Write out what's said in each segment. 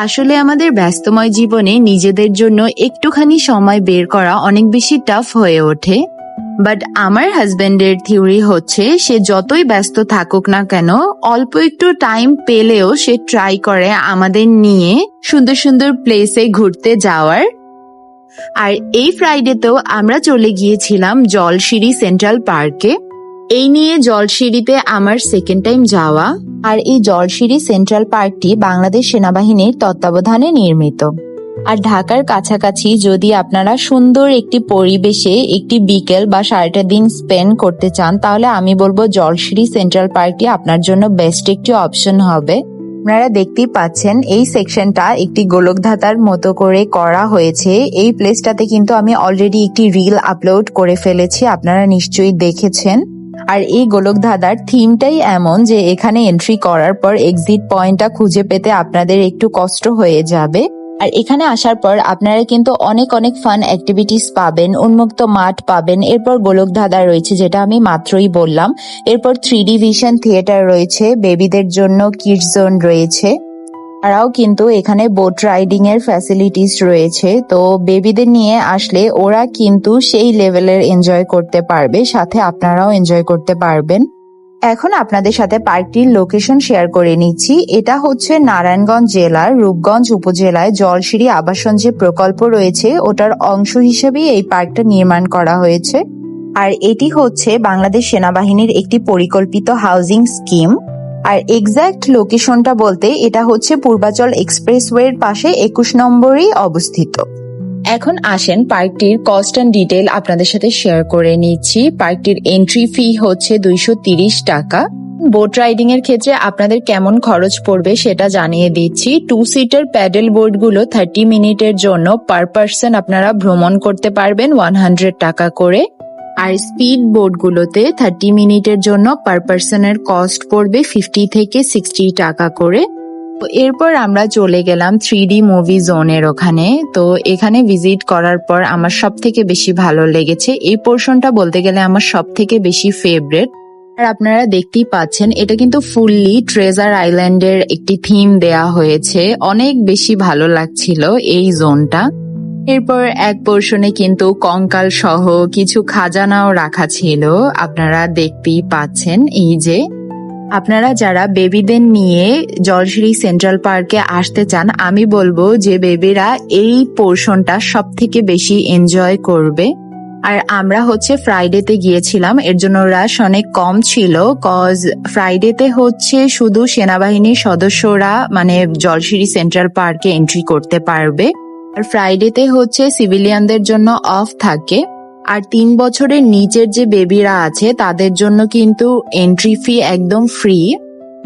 আসলে আমাদের ব্যস্তময় জীবনে নিজেদের জন্য একটুখানি সময় বের করা অনেক বেশি টাফ হয়ে ওঠে। বাট আমার হাজবেন্ডের থিওরি হচ্ছে, সে যতই ব্যস্ত থাকুক না কেন, অল্প একটু টাইম পেলেও সে ট্রাই করে আমাদের নিয়ে সুন্দর সুন্দর প্লেসে ঘুরতে যাওয়ার। আর এই ফ্রাইডেতেও আমরা চলে গিয়েছিলাম জলশিরি সেন্ট্রাল পার্কে এই নিয়ে জলশিরিতে আমার সেকেন্ড টাইম যাওয়া আর এই জলশিরি সেন্ট্রাল পার্কটি বাংলাদেশ সেনাবাহিনীর তত্ত্বাবধানে নির্মিত। আর ঢাকার কাছাকাছি যদি আপনারা সুন্দর একটি পরিবেশে একটি বিকেল বা সারাটা দিন স্পেন্ড করতে চান, তাহলে আমি বলব জলশিরি সেন্ট্রাল পার্কটি আপনার জন্য বেস্ট একটি অপশন হবে। আপনারা দেখতেই পাচ্ছেন এই সেকশনটা একটি গোলকধাতার মতো করে করা হয়েছে। এই প্লেসটাতে কিন্তু আমি অলরেডি একটি রিল আপলোড করে ফেলেছি, আপনারা নিশ্চয়ই দেখেছেন। আর এই গোলকধাঁধার থিমটাই এমন যে এখানে এন্ট্রি করার পর এক্সিট পয়েন্টটা খুঁজে পেতে আপনাদের একটু কষ্ট হয়ে যাবে। আর এখানে আসার পর আপনারা কিন্তু অনেক অনেক ফান অ্যাক্টিভিটিস পাবেন, উন্মুক্ত মাঠ পাবেন। এরপর গোলকধাঁধা রয়েছে যেটা আমি মাত্রই বললাম। এরপর থ্রি ডি ভিশন থিয়েটার রয়েছে বেবিদের জন্য কিডস জোন রয়েছে। তারাও কিন্তু এখানে বোট রাইডিং এর ফ্যাসিলিটিস রয়েছে। তো বেবিদের নিয়ে আসলে ওরা কিন্তু সেই লেভেলের এনজয় করতে পারবে, সাথে আপনারাও এনজয় করতে পারবেন। এখন আপনাদের সাথে পার্কটির লোকেশন শেয়ার করে নিচ্ছি। এটা হচ্ছে নারায়ণগঞ্জ জেলার রূপগঞ্জ উপজেলায় জলসিঁড়ি আবাসন যে প্রকল্প রয়েছে, ওটার অংশ হিসেবেই এই পার্কটা নির্মাণ করা হয়েছে। আর এটি হচ্ছে বাংলাদেশ সেনাবাহিনীর একটি পরিকল্পিত হাউজিং স্কিম আর এক্সাক্ট লোকেশনটা বলতে এটা হচ্ছে পূর্বাচল এক্সপ্রেসওয়ের পাশে একুশ নম্বরেই অবস্থিত। এখন আসেন পার্কটির কস্ট অ্যান্ড ডিটেল আপনাদের সাথে শেয়ার করে নিচ্ছি। পার্কটির এন্ট্রি ফি হচ্ছে দুইশো টাকা। বোট রাইডিং এর ক্ষেত্রে আপনাদের কেমন খরচ পড়বে সেটা জানিয়ে দিচ্ছি। টু সিটার প্যাডেল বোর্ডগুলো থার্টি মিনিটের জন্য পার পার্সন আপনারা ভ্রমণ করতে পারবেন ওয়ান হান্ড্রেড টাকা করে। আর স্পিড বোর্ডগুলোতে থার্টি মিনিটের জন্য পার পার্সনের কস্ট পড়বে ফিফটি থেকে সিক্সটি টাকা করে। তো এরপর আমরা চলে গেলাম থ্রি ডি মুভি জোনের ওখানে। তো এখানে ভিজিট করার পর আমার সব থেকে বেশি ভালো লেগেছে। এই পোর্শনটা বলতে গেলে আমার সব থেকে বেশি ফেভারেট আর আপনারা দেখতেই পাচ্ছেন, এটা কিন্তু ফুললি ট্রেজার আইল্যান্ডের একটি থিম দেয়া হয়েছে। অনেক বেশি ভালো লাগছিল এই জোনটা এরপর এক পোর্শনে কিন্তু কঙ্কাল সহ কিছু খাজানাও রাখা ছিল। আপনারা দেখতেই পাচ্ছেন এই যে, আপনারা যারা বেবিদের নিয়ে জলশিরি সেন্ট্রাল পার্কে আসতে চান, আমি বলব যে বেবিরা এই পোর্শনটা সব থেকে বেশি এনজয় করবে। আর আমরা হচ্ছে ফ্রাইডেতে গিয়েছিলাম, এর জন্য রাশ অনেক কম ছিল কজ ফ্রাইডেতে হচ্ছে শুধু সেনাবাহিনীর সদস্যরা মানে জলশিরি সেন্ট্রাল পার্কে এন্ট্রি করতে পারবে। আর ফ্রাইডেতে হচ্ছে সিভিলিয়ানদের জন্য অফ থাকে। আর তিন বছরের নিচের যে বেবিরা আছে, তাদের জন্য কিন্তু এন্ট্রি ফি একদম ফ্রি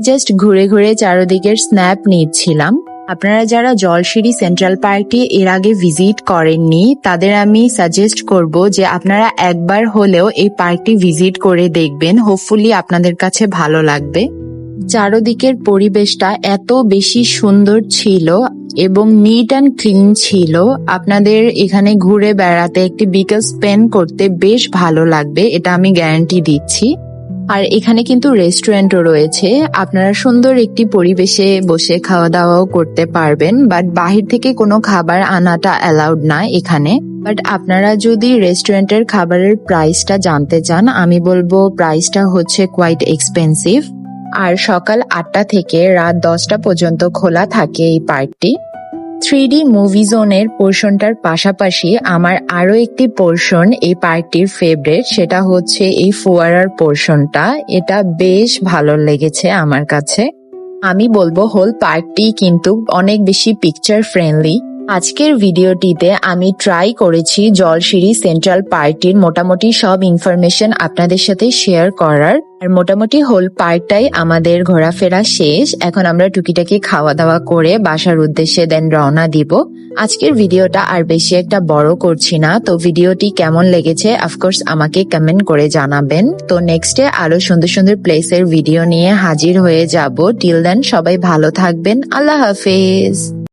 জাস্ট ঘুরে ঘুরে চারদিকের স্ন্যাপ নিচ্ছিলাম। আপনারা যারা জলশিরি সেন্ট্রাল পার্কটি এর আগে ভিজিট করেননি, তাদের আমি সাজেস্ট করব যে আপনারা একবার হলেও এই পার্কটি ভিজিট করে দেখবেন। হোপফুলি আপনাদের কাছে ভালো লাগবে। চারদিকের পরিবেশটা এত বেশি সুন্দর ছিল এবং নিট অ্যান্ড ক্লিন ছিল। আপনাদের এখানে ঘুরে বেড়াতে একটি বিকেল স্পেন্ড করতে বেশ ভালো লাগবে, এটা আমি গ্যারান্টি দিচ্ছি। আর এখানে কিন্তু রেস্টুরেন্টও রয়েছে, আপনারা সুন্দর একটি পরিবেশে বসে খাওয়া দাওয়াও করতে পারবেন বাট বাহির থেকে কোনো খাবার আনাটা অ্যালাউড না এখানে। বাট আপনারা যদি রেস্টুরেন্টের খাবারের প্রাইসটা জানতে চান, আমি বলব প্রাইসটা হচ্ছে কোয়াইট এক্সপেন্সিভ আর সকাল আটটা থেকে রাত দশটা পর্যন্ত খোলা থাকে এই পার্কটি। থ্রি ডি মুভি জোনের পোর্শনটার পাশাপাশি আমার আরও একটি পোর্শন এই পার্কটির ফেভারেট, সেটা হচ্ছে এই ফোয়ারার পোর্শনটা। এটা বেশ ভালো লেগেছে আমার কাছে। আমি বলব হোল পার্কটি কিন্তু অনেক বেশি পিকচার ফ্রেন্ডলি আজকের ভিডিওটিতে আমি ট্রাই করেছি জলশিরি সেন্ট্রাল পার্কটির মোটামুটি সব ইনফরমেশন আপনাদের সাথে শেয়ার করার। আর মোটামুটি হোল পার্কটাই আমাদের ঘোরাফেরা শেষ। এখন আমরা টুকিটাকি খাওয়া দাওয়া করে বাসার উদ্দেশ্যে দেন রওনা দিব। আজকের ভিডিওটা আর বেশি একটা বড় করছি না। তো ভিডিওটি কেমন লেগেছে অফকোর্স আমাকে কমেন্ট করে জানাবেন। তো নেক্সটে আরও সুন্দর সুন্দর প্লেসের ভিডিও নিয়ে হাজির হয়ে যাব। টিল দেন সবাই ভালো থাকবেন। আল্লাহ হাফেজ।